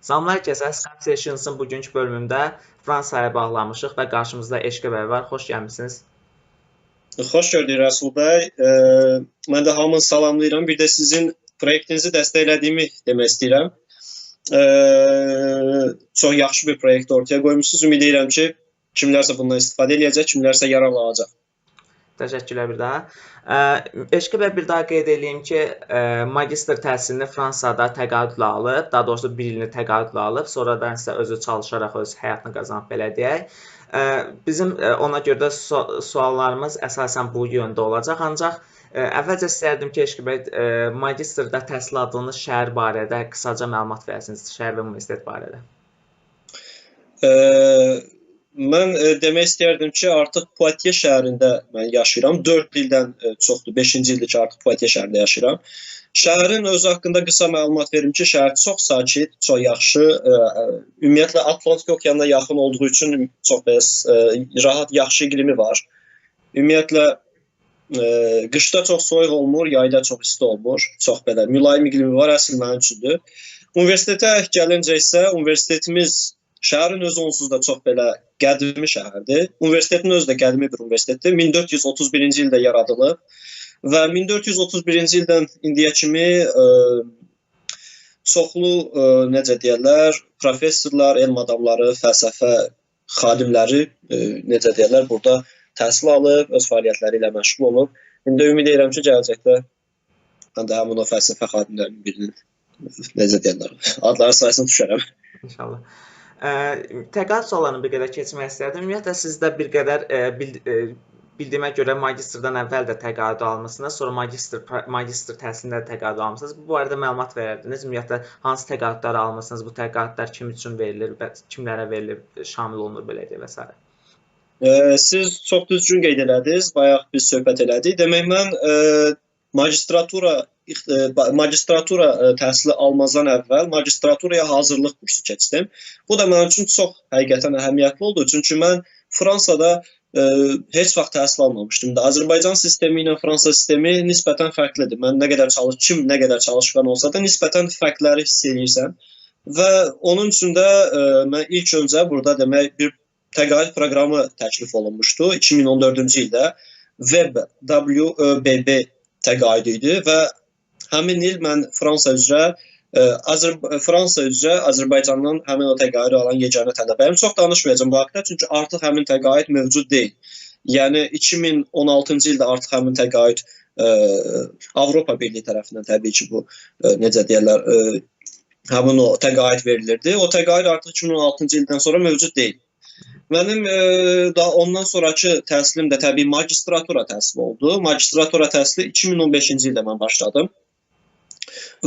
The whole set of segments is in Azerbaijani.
Salamlar kəsə, Skype Sessions'ın bugünkü bölümündə Fransaya bağlanmışıq və qarşımızda Eşqə bəy var. Xoş gəlmisiniz. Xoş gördük Rəsul bəy. E, mən də hamını salamlayıram. Bir də sizin proyektinizi dəstəklədiyimi demək istəyirəm. E, çox yaxşı bir proyekt ortaya qoymusunuz. Ümid edirəm ki, kimlərsə bundan istifadə edəcək, kimlərsə yararlanacaq. Təşəkkürlər bir daha. Ə, Eşqə bəy bir daha qeyd edeyim ki, ə, magistr təhsilini Fransada təqaüdlə alıb, daha doğrusu 1 ilini təqaüdlə alıb, sonradan isə özü çalışaraq öz həyatını qazanıb belə deyək. Ə, bizim ə, ona görə də su suallarımız əsasən bu yöndə olacaq, ancaq ə, əvvəlcə istərdim ki, Eşqə bəy ə, magistrda təhsil aldığınız şəhər barədə qısaca məlumat verəsiniz, şəhər və universitet barədə. E, Mən e, demək istərdim ki, artıq Poitiers şəhərində mən yaşayıram. 4 ildən e, çoxdur, 5-ci ildir ki, artıq Poitiers şəhərində yaşayıram. Şəhərin özü haqqında qısa məlumat verim ki, şəhər çox sakit, çox yaxşı, e, ümumiyyətlə Atlantik okeanına yaxın olduğu üçün çox bəs e, rahat, yaxşı iqlimi var. Ümumiyyətlə e, qışda çox soyuq olmur, yayda çox isti olmur. Çox belə mülayim iqlimi var, əsl mənim üçündür. Universitetə gəlincə isə universitetimiz Şəhərin özü onsuz da çox belə qədimi şəhərdir. Universitetin özü də qədimi bir universitetdir. 1431-ci ildə yaradılıb və 1431-ci ildən indiyə kimi ə, çoxlu ə, necə deyirlər, professorlar, elm adamları, fəlsəfə xadimləri ə, necə deyirlər, burada təhsil alıb, öz fəaliyyətləri ilə məşğul olub. İndi ümid edirəm ki, gələcəkdə həmin o fəlsəfə xadimlərinin birinin necə deyirlər, adları sayəsini düşərəm. İnşallah. Təqaüd suallarını bir qədər keçmək istərdim. Ümumiyyətlə siz də bir qədər ə, bil, ə, bildiyimə görə magistrdan əvvəl də təqaüd almısınız, sonra magistr magistr təhsilində də təqaüd almısınız. Bu barədə məlumat verərdiniz. Ümumiyyətlə hansı təqaüdlər almısınız? Bu təqaüdlər kim üçün verilir və kimlərə verilir, şamil olunur belə deyə və s. Siz çox düzgün qeyd elədiniz. Bayaq biz söhbət elədik. Demək mən ə, magistratura magistratura təhsili almazdan əvvəl magistraturaya hazırlıq kursu keçdim. Bu da mənim üçün çox həqiqətən əhəmiyyətli oldu. Çünki mən Fransada ə, heç vaxt təhsil almamışdım da. Azərbaycan sistemi ilə Fransa sistemi nisbətən fərqlidir. Mən nə qədər çalış, kim nə qədər çalışqan olsa da nisbətən fərqləri hiss edirsən. Və onun üçün də ə, mən ilk öncə burada demək bir təqaüd proqramı təklif olunmuşdu 2014-cü ildə. Web WBB təqaüd idi və həmin il mən Fransa üzrə ə, Azər Fransa üzrə Azərbaycandan həmin o təqaüdü alan yeganə tələbəyəm. Çox danışmayacağam bu haqqda, çünki artıq həmin təqaüd mövcud deyil. Yəni 2016-cı ildə artıq həmin təqaüd ə, Avropa Birliyi tərəfindən təbii ki, bu ə, necə deyirlər, ə, həmin o təqaüd verilirdi. O təqaüd artıq 2016-cı ildən sonra mövcud deyil. Mənim e, daha ondan sonrakı təhsilim də təbii magistratura təhsili oldu. Magistratura təhsili 2015-ci ildə mən başladım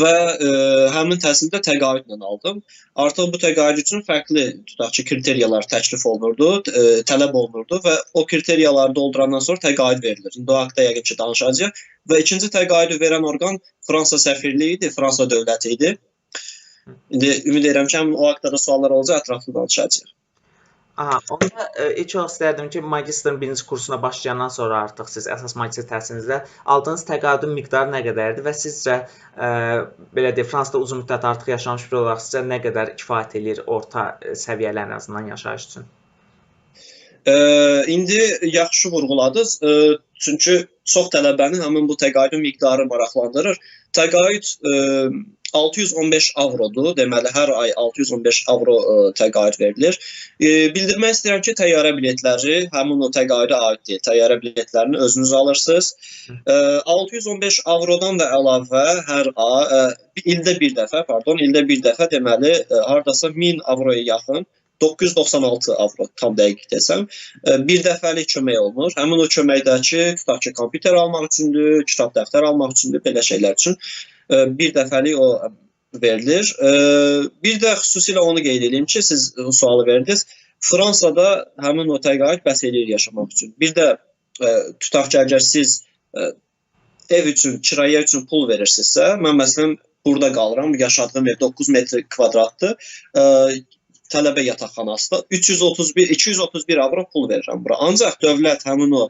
və ə, həmin təhsili də təqaüdlə aldım. Artıq bu təqaüd üçün fərqli tutaq ki, kriteriyalar təklif olunurdu, ə, tələb olunurdu və o kriteriyaları doldurandan sonra təqaüd verilir. İndi o haqqda yəqin ki, danışacağıq. Və ikinci təqaüdü verən orqan Fransa səfirliyi idi, Fransa dövləti idi. İndi ümid edirəm ki, o haqqda da suallar olacaq, ətraflı danışacağıq. Aha, onda ə, ilk olaraq istərdim ki, magistrın birinci kursuna başlayandan sonra artıq siz əsas magistr təhsilinizdə aldığınız təqaüdün miqdarı nə qədərdir və sizcə ə, belə deyək, Fransada uzun müddət artıq yaşamış biri olaraq sizcə nə qədər kifayət eləyir orta ə, səviyyəli ən azından yaşayış üçün? Ə, indi yaxşı vurğuladınız. Ə, çünki çox tələbəni həmin bu təqaüdün miqdarı maraqlandırır. Təqaüd ə, 615 avrodur. Deməli hər ay 615 avro ə, təqaüd verilir. E, bildirmək istəyirəm ki, təyyarə biletləri həmin o təqaüdə aid deyil. Təyyarə biletlərini özünüz alırsınız. E, 615 avrodan da əlavə hər ay ə, ildə bir dəfə, pardon, ildə bir dəfə deməli ə, hardasa 1000 avroya yaxın 996 avro tam dəqiq desəm, bir dəfəlik kömək olunur. Həmin o köməkdəki tutaq ki, kompüter almaq üçündür, kitab dəftər almaq üçündür, belə şeylər üçün bir dəfəlik o verilir. Bir də xüsusilə onu qeyd edeyim ki, siz sualı verdiniz. Fransada həmin o təqaüd bəs eləyir yaşamaq üçün. Bir də tutaq ki, əgər siz ev üçün, kirayə üçün pul verirsinizsə, mən məsələn burada qalıram, yaşadığım ev 9 metr kvadratdır tələbə yataqxanasında 331 231 avro pul verirəm bura. Ancaq dövlət həmin o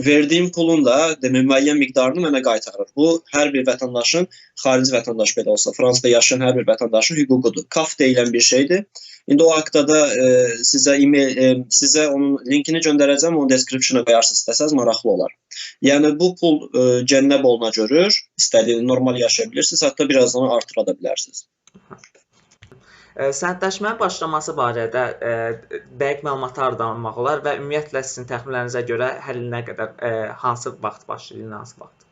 verdiyim pulun da demək müəyyən miqdarını mənə qaytarır. Bu hər bir vətəndaşın xarici vətəndaş belə olsa, Fransada yaşayan hər bir vətəndaşın hüququdur. KAF deyilən bir şeydir. İndi o haqqda da e, sizə e-mail e, sizə onun linkini göndərəcəm, onu description-a qoyarsınız istəsəz maraqlı olar. Yəni bu pul e, cənnəb oluna görür, istədiyiniz normal yaşaya bilirsiniz, hətta biraz onu artıra da bilərsiniz. Sənədləşmənin başlaması barədə ə, dəqiq məlumatlar almaq olar və ümumiyyətlə sizin təxminlərinizə görə həllinə qədər ə, hansı vaxt başlayır, hansı vaxt?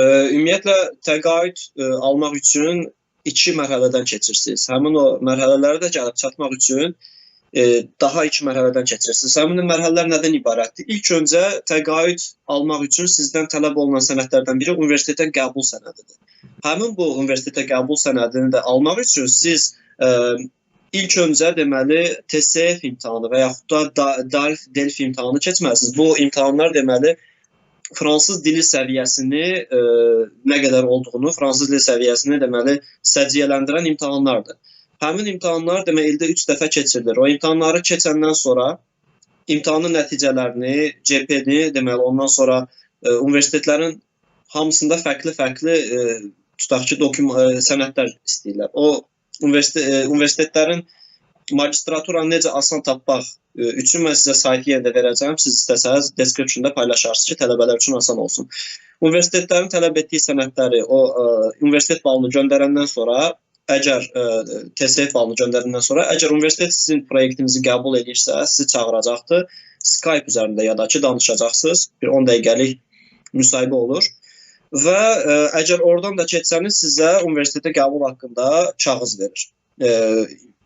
Ümumiyyətlə təqaüd ə, almaq üçün 2 mərhələdən keçirsiniz. Həmin o mərhələlərə də gəlib çatmaq üçün e, daha iki mərhələdən keçirsiniz. Həmin mərhələlər nədən ibarətdir? İlk öncə təqaüd almaq üçün sizdən tələb olunan sənədlərdən biri universitetə qəbul sənədidir. Həmin bu universitetə qəbul sənədini də almaq üçün siz ilk öncə deməli TSF imtahanı və yaxud da DALF DELF imtahanı keçməlisiniz. Bu imtahanlar deməli fransız dili səviyyəsini ə, nə qədər olduğunu, fransız dili səviyyəsini deməli səciyyələndirən imtahanlardır. Həmin imtahanlar demək ildə 3 dəfə keçirilir. O imtahanları keçəndən sonra imtahanın nəticələrini, CP-ni, deməli ondan sonra ə, universitetlərin hamısında fərqli-fərqli tutaq ki, doküment sənədlər istəyirlər. O universitet universitetlərin magistraturanı necə asan tapmaq üçün mən sizə saytı yerdə verəcəm. Siz istəsəz description-da paylaşarsınız ki, tələbələr üçün asan olsun. Universitetlərin tələb etdiyi sənədləri o ə, universitet balını göndərəndən sonra əgər ə, TSF balını göndərəndən sonra əgər universitet sizin proyektinizi qəbul edirsə, sizi çağıracaqdır. Skype üzərində ya da ki danışacaqsınız. Bir 10 dəqiqəlik müsahibə olur. Və ə, əgər oradan da keçsəniz sizə universitetə qəbul haqqında kağız verir. Ə,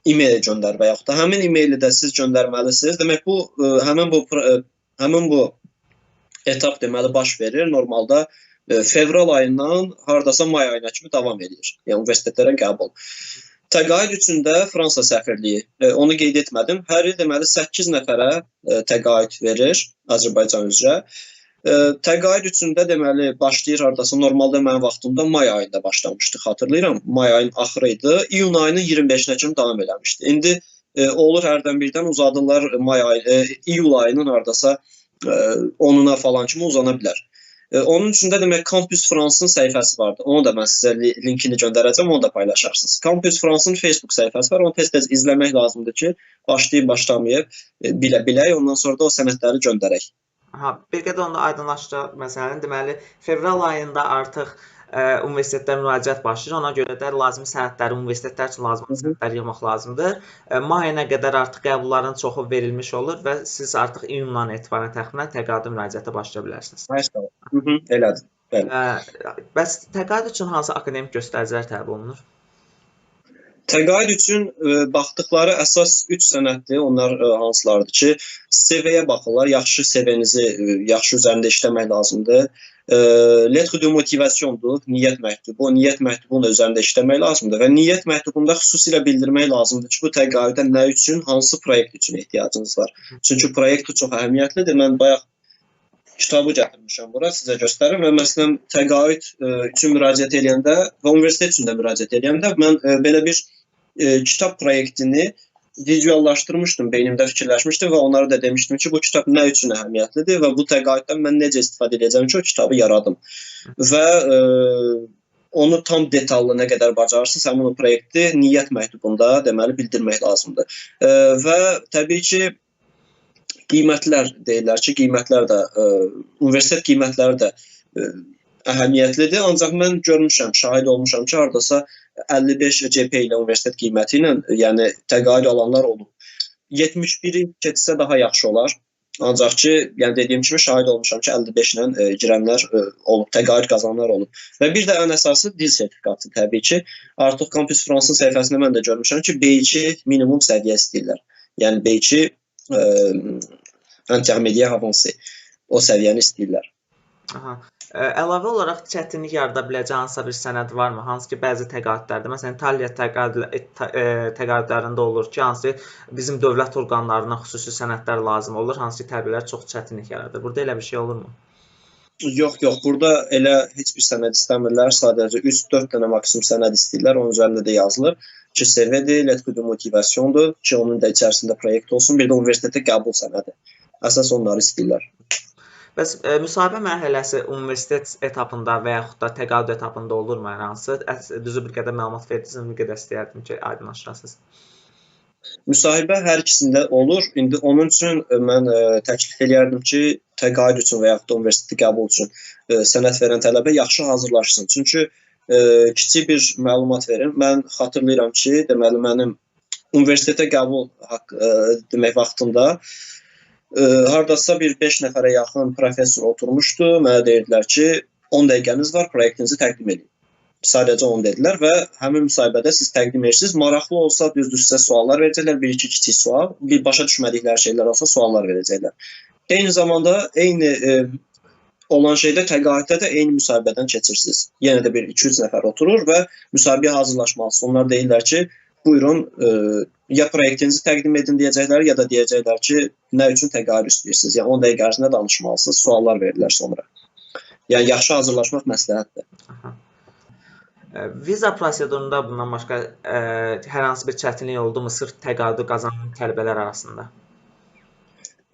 e-mail göndər və yaxud da həmin e-maili də siz göndərməlisiniz. Demək bu ə, həmin bu ə, həmin bu etap deməli baş verir. Normalda ə, fevral ayından hardasa may ayına kimi davam edir. Yəni universitetlərə qəbul. Təqaüd üçün də Fransa səfirliyi, ə, onu qeyd etmədim. Hər il deməli 8 nəfərə ə, təqaüd verir Azərbaycan üzrə. Təqaüd üçün də deməli başlayır hardasa normalda mənim vaxtımda may ayında başlamışdı, xatırlayıram. May ayının axırı idi. İyun ayının 25-nə kimi davam eləmişdi. İndi e, olur hərdən birdən uzadırlar may ayı, e, iyul ayının hardasa e, 10-una falan kimi uzana bilər. E, onun üçün də demək Campus France-ın səhifəsi vardı. Onu da mən sizə linkini göndərəcəm, onu da paylaşarsınız. Campus France-ın Facebook səhifəsi var. Onu tez-tez izləmək lazımdır ki, başlayıb başlamayıb e, bilə bilək, ondan sonra da o sənədləri göndərək. Ha, bir qədər onu aydınlaşdıraq məsələni. Deməli, fevral ayında artıq ə, universitetlər müraciət başlayır. Ona görə də lazımi sənədləri universitetlər üçün lazımi sənədlər yığmaq lazımdır. Ə, may ayına qədər artıq qəbulların çoxu verilmiş olur və siz artıq iyundan etibarən təxminən təqaüd müraciətə başlaya bilərsiniz. Maşallah. Elədir. Bəli. Ə, bəs təqaüd üçün hansı akademik göstəricilər tələb olunur? Təqaüd üçün ə, e, baxdıqları əsas 3 sənəddir. Onlar ə, e, hansılardır ki, CV-yə baxırlar. Yaxşı CV-nizi e, yaxşı üzərində işləmək lazımdır. Ə, lettre de motivationdur, niyyət məktubu. O niyyət məktubunun üzərində işləmək lazımdır və niyyət məktubunda xüsusilə bildirmək lazımdır ki, bu təqaüdə nə üçün, hansı proyekt üçün ehtiyacınız var. Çünki proyekt çox əhəmiyyətlidir. Mən bayaq kitabı gətirmişəm bura sizə göstərim və məsələn təqaüd ə, üçün müraciət edəndə və universitet üçün də müraciət edəndə mən ə, belə bir e, kitab proyektini vizuallaşdırmışdım, beynimdə fikirləşmişdim və onlara da demişdim ki, bu kitab nə üçün əhəmiyyətlidir və bu təqaüddən mən necə istifadə edəcəm ki, o kitabı yaradım. Və ə, onu tam detallı nə qədər bacarırsınız, həmin o proyekti niyyət məktubunda deməli bildirmək lazımdır. Ə, və təbii ki, qiymətlər deyirlər ki, qiymətlər də e, universitet qiymətləri də e, əhəmiyyətlidir. Ancaq mən görmüşəm, şahid olmuşam ki, hardasa 55 CP ilə universitet qiyməti ilə, yəni təqaüd alanlar olub. 71-i keçsə daha yaxşı olar. Ancaq ki, yəni dediyim kimi şahid olmuşam ki, 55 ilə e, girənlər e, olub, təqaüd qazananlar olub. Və bir də ən əsası dil sertifikatı təbii ki, artıq Campus France səhifəsində mən də görmüşəm ki, B2 minimum səviyyə istəyirlər. Yəni B2 intermediar avancé o səviyyəni istəyirlər. Aha. Əlavə olaraq çətinlik yarada biləcək hansısa bir sənəd varmı? Hansı ki, bəzi təqaüdlərdə, məsələn, İtaliya təqaüd təqaüdlərində olur ki, hansı bizim dövlət orqanlarına xüsusi sənədlər lazım olur, hansı ki, təbirlər çox çətinlik yaradır. Burada elə bir şey olurmu? Yox, yox. Burada elə heç bir sənəd istəmirlər. Sadəcə 3-4 dənə maksimum sənəd istəyirlər. Onun üzərində də yazılır ki, CV-dir, lettre de motivationdur ki, onun da içərisində proyekt olsun. Bir də universitetə qəbul sənədi. Əsas onları istəyirlər. Bəs ə, müsahibə mərhələsi universitet etapında və yaxud da təqaüd etapında olurmu hər hansı? Düzü bir qədər məlumat verdiniz, bir qədər istəyərdim ki, aydınlaşdırasınız. Müsahibə hər ikisində olur. İndi onun üçün mən ə, təklif eləyərdim ki, təqaüd üçün və yaxud da universitet qəbul üçün ə, sənəd verən tələbə yaxşı hazırlaşsın. Çünki ə, kiçik bir məlumat verim. Mən xatırlayıram ki, deməli mənim universitetə qəbul haqq ə, demək vaxtında ə, hardasa bir 5 nəfərə yaxın professor oturmuşdu. Mənə deyirdilər ki, 10 dəqiqəniz var, proyektinizi təqdim edin. Sadəcə onu dedilər və həmin müsahibədə siz təqdim edirsiniz. Maraqlı olsa düzdür sizə suallar verəcəklər, bir-iki kiçik sual, bir başa düşmədikləri şeylər olsa suallar verəcəklər. Eyni zamanda eyni e, olan şeydə təqaüddə də eyni müsahibədən keçirsiniz. Yenə də bir 2-3 nəfər oturur və müsahibəyə hazırlaşmalısınız. Onlar deyirlər ki, buyurun e, ya proyektinizi təqdim edin deyəcəklər, ya da deyəcəklər ki, nə üçün təqaüd istəyirsiniz? Yəni 10 dəqiqə ərzində danışmalısınız, suallar verirlər sonra. Yəni yaxşı hazırlaşmaq məsləhətdir. Aha. Viza prosedurunda bundan başqa ə, hər hansı bir çətinlik oldumu sırf təqaüdü qazanan tələbələr arasında?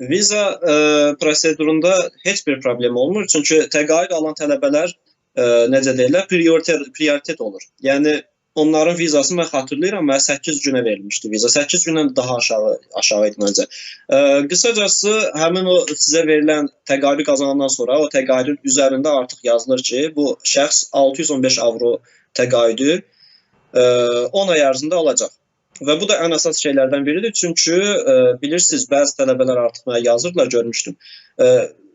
Viza ə, prosedurunda heç bir problem olmur, çünki təqaüd alan tələbələr ə, necə deyirlər, prioritet prioritet olur. Yəni onların vizası mən xatırlayıram, mən 8 günə verilmişdi viza. 8 gündən daha aşağı aşağı idi məncə. Ə, qısacası həmin o sizə verilən təqaüdü qazanandan sonra o təqaüdün üzərində artıq yazılır ki, bu şəxs 615 avro təqaüdü 10 ay ərzində alacaq. Və bu da ən əsas şeylərdən biridir. Çünki ə, bilirsiniz, bəzi tələbələr artıq mənə yazırdılar, görmüşdüm. Ə,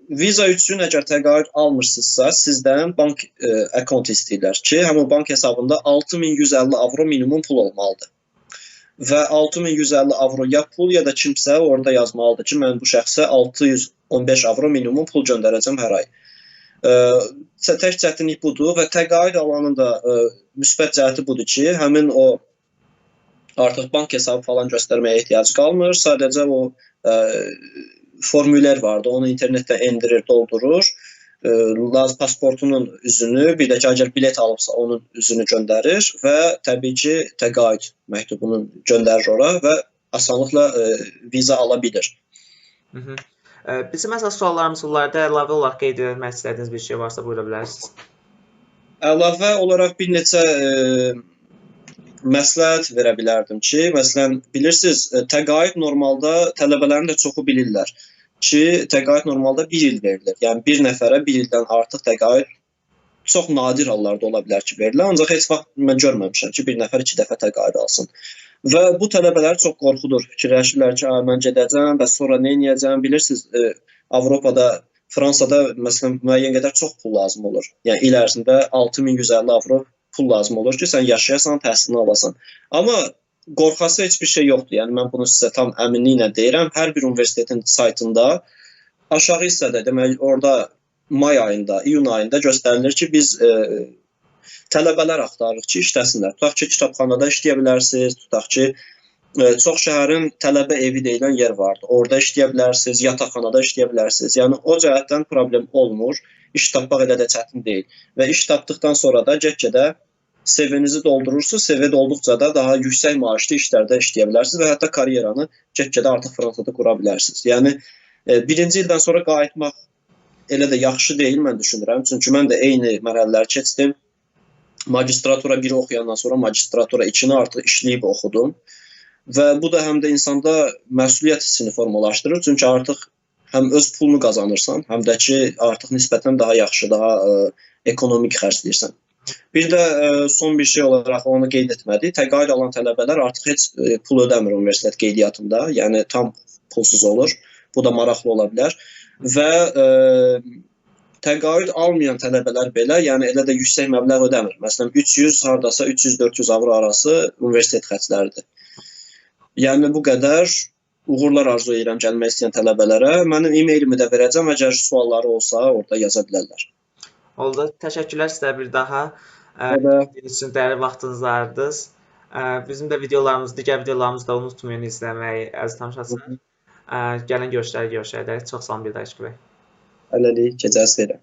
viza üçün əgər təqaüd almırsınızsa, sizdən bank ə, akkont istəyirlər ki, həmin bank hesabında 6150 avro minimum pul olmalıdır. Və 6150 avro ya pul ya da kimsə orada yazmalıdır ki, mən bu şəxsə 615 avro minimum pul göndərəcəm hər ay. Ə, tək çətinlik budur və təqaüd alanın da ə, müsbət cəhəti budur ki, həmin o artıq bank hesabı falan göstərməyə ehtiyac qalmır. Sadəcə o ə, formülər vardı. Onu internetdən endirir, doldurur. Ə, Laz pasportunun üzünü, bir də ki, əgər bilet alıbsa, onun üzünü göndərir və təbii ki, təqaüd məktubunu göndərir ora və asanlıqla ə, viza ala bilir. Hı -hı. Bizim əsas suallarımız bunlarda əlavə olaraq qeyd etmək istədiyiniz bir şey varsa buyura bilərsiniz. Əlavə olaraq bir neçə ə, məsləhət verə bilərdim ki, məsələn, bilirsiniz, təqaüd normalda tələbələrin də çoxu bilirlər ki, təqaüd normalda 1 il verilir. Yəni bir nəfərə 1 ildən artıq təqaüd çox nadir hallarda ola bilər ki, verilir. Ancaq heç vaxt mən görməmişəm ki, bir nəfər 2 dəfə təqaüd alsın. Və bu tələbələr çox qorxudur. Fikirləşirlər ki, mən gedəcəm və sonra nə edəcəm? Bilirsiniz, e, Avropada Fransada məsələn müəyyən qədər çox pul lazım olur. Yəni il ərzində 6150 avro pul lazım olur ki, sən yaşayasan, təhsilini alasan. Amma qorxası heç bir şey yoxdur. Yəni mən bunu sizə tam əminliklə deyirəm. Hər bir universitetin saytında aşağı hissədə deməli orada may ayında, iyun ayında göstərilir ki, biz e, tələbələr axtarırıq ki, işləsinlər. Tutaq ki, kitabxanada işləyə bilərsiniz, tutaq ki, e, çox şəhərin tələbə evi deyilən yer vardı. Orada işləyə bilərsiniz, yataqxanada işləyə bilərsiniz. Yəni o cəhətdən problem olmur. İş tapmaq elə də çətin deyil. Və iş tapdıqdan sonra da get-gedə CV-nizi doldurursunuz. CV dolduqca da daha yüksək maaşlı işlərdə işləyə bilərsiniz və hətta karyeranı get-gedə artıq Fransada qura bilərsiniz. Yəni e, birinci ildən sonra qayıtmaq elə də yaxşı deyil mən düşünürəm. Çünki mən də eyni mərhələləri keçdim. Magistratura 1-i oxuyandan sonra magistratura 2-ni artıq işləyib oxudum. Və bu da həm də insanda məsuliyyət hissini formalaşdırır. Çünki artıq həm öz pulunu qazanırsan, həm də ki artıq nisbətən daha yaxşı, daha ə, e, ekonomik xərcləyirsən. Bir də ə, e, son bir şey olaraq onu qeyd etmədik. Təqaüd alan tələbələr artıq heç ə, e, pul ödəmir universitet qeydiyyatında. Yəni tam pulsuz olur. Bu da maraqlı ola bilər. Və ə, təqaüd almayan tələbələr belə, yəni elə də yüksək məbləğ ödəmir. Məsələn 300 hardasa 300-400 avro arası universitet xərcləridir. Yəni bu qədər uğurlar arzu edirəm gəlmək istəyən tələbələrə. Mənim e-mailimi də verəcəm. Əgər sualları olsa, orada yaza bilərlər. Oldu. Təşəkkürlər sizə bir daha. Dinlədiyiniz üçün dəyərli vaxtınızı ayırdınız. Bizim də videolarımız, digər videolarımızı da unutmayın izləməyi, əziz tamaşaçılar. Gəlin görüşlər görüşərək. Çox sağ olun bir daha Eşqi bəy. Hələlik, gecəniz xeyrə.